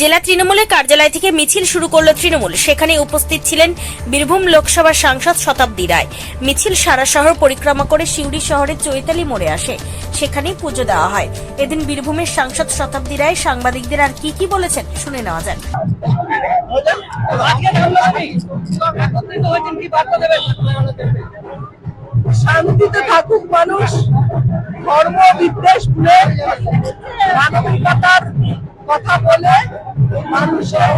জেলা তৃণমূলের কার্যালয় থেকে মিছিল শুরু করল তৃণমূল। সেখানে উপস্থিত ছিলেন বীরভূম লোকসভার সাংসদ শতাব্দী রায়। মিছিল সারা শহর পরিক্রমা করে সিউড়ি শহরের চৈতালি মোড়ে আসে। সেখানেই পুজো দেওয়া হয়। এদিন বীরভূমের সাংসদ শতাব্দী রায় সাংবাদিকদের আর কি কি বলেছেন শুনে নেওয়া দেবেন শান্তিতে থাকুক মানুষ, ধর্ম, বিদ্বেষ মানবিকতার কথা বলে মানুষের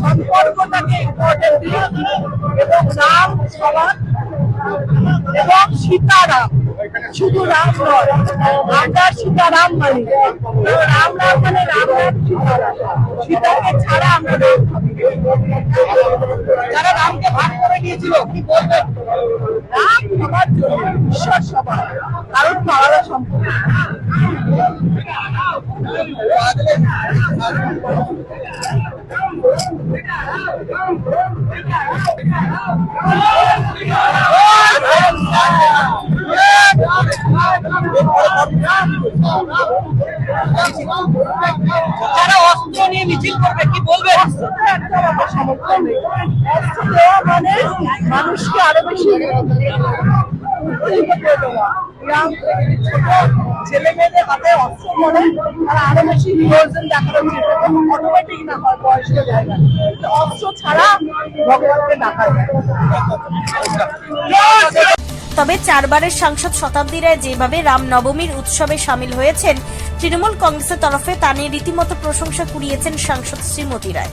সম্পর্কটাকে ইম্পর্টেন্ট দিন এবং রাম সবার এবং সীতারাম। শুধু রাম নয় আমরা সীতারাম মানি রাম রাম মানে রাম রাম সীতারাম সীতাকে ছাড়া আমরা রাম যারা রামকে ভাগ করে নিয়েছিল কি বলবেন রাম মানে মানুষকে আরও বেশি তবে চারবারের সাংসদ শতাব্দী রায় যেভাবে রামনবমীর উৎসবে সামিল হয়েছেন, তৃণমূল কংগ্রেসের তরফে তা নিয়ে রীতিমতো প্রশংসা কুড়িয়েছেন সাংসদ শ্রীমতী রায়।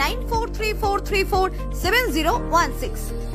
9434347016.